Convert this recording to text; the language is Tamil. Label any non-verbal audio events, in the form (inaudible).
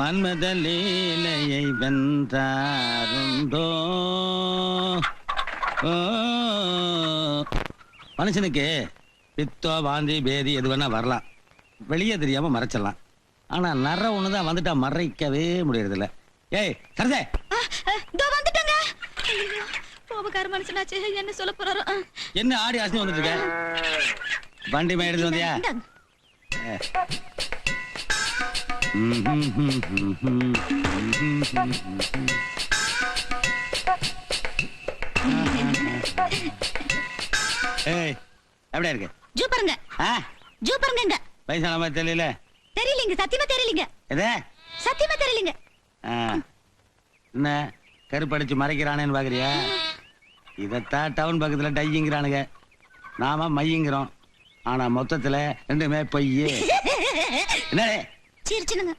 மன்மத லீலையை வென்றாருண்டோ. மனுஷனுக்கு பித்தோ வாந்தி பேதி எது வேணா வரலாம். வெளியே தெரியாம மறைச்சிடலாம். ஆனா நர ஒண்ணுதான் வந்துட்டா மறைக்கவே முடியறதில்ல. ஏய் சரதே வந்துட்டேங்க. கோபக்கார மனுஷனாச்சு என்ன சொல்ல போறாரோ? என்ன ஆடி அசைஞ்சு வந்துட்டு இருக்க? வண்டி மே எடுத்து வந்தியா. ஏய் எப்படியா இருக்கு? ஜூ பாருங்க ஆ? ஜூ பாருங்க இங்க வயசான மாதிரி தெரியல? தெரியலீங்க சத்தியமா தெரியலீங்க. எதே? சத்தியமா தெரியலீங்க. ஆ. என்ன கருப்படிச்சு மறைக்கிறானேன்னு பாக்குறியா? இதத்தான் டவுன் பக்கத்துல டையிங்கிறானுங்க. நாம மையங்கிறோம். ஆனா மொத்தத்துல ரெண்டுமே பொய்யே. (laughs) என்ன சிரிச்சுனுங்க